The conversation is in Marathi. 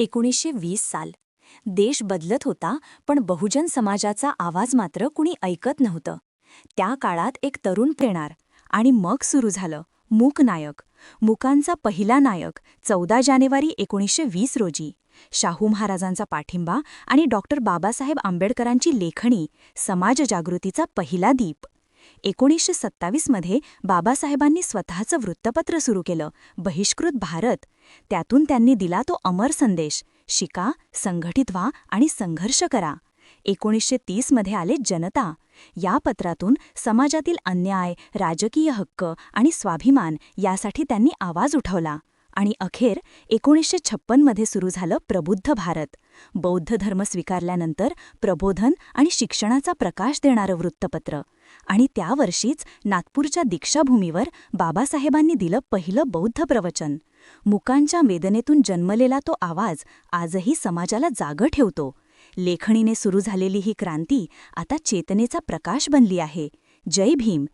एकोणीसशे वीस साल. देश बदलत होता पण बहुजन समाजाचा आवाज मात्र कुणी ऐकत नव्हतं. त्या काळात एक तरुण प्रेणार आणि मग सुरू झालं मूक नायक. मुकांचा पहिला नायक चौदा जानेवारी एकोणीसशे वीस रोजी. शाहू महाराजांचा पाठिंबा आणि डॉक्टर बाबासाहेब आंबेडकरांची लेखणी समाजजागृतीचा पहिला दीप. एकोणीसशे सत्तावीसमध्ये बाबासाहेबांनी स्वतःचं वृत्तपत्र सुरू केलं बहिष्कृत भारत. त्यातून त्यांनी दिला तो अमर संदेश. शिका संघटित व्हा आणि संघर्ष करा. एकोणीसशे तीसमध्ये आले जनता. या पत्रातून समाजातील अन्याय राजकीय हक्क आणि स्वाभिमान यासाठी त्यांनी आवाज उठवला. आणि अखेर एकोणीसशे छप्पनमध्ये सुरू झालं प्रबुद्ध भारत. बौद्ध धर्म स्वीकारल्यानंतर प्रबोधन आणि शिक्षणाचा प्रकाश देणारं वृत्तपत्र. आणि त्या वर्षीच नागपूरच्या दीक्षाभूमीवर बाबासाहेबांनी दिलं पहिलं बौद्ध प्रवचन. मुकांच्या वेदनेतून जन्मलेला तो आवाज आजही समाजाला जागं ठेवतो. लेखणीने सुरू झालेली ही क्रांती आता चेतनेचा प्रकाश बनली आहे. जय भीम.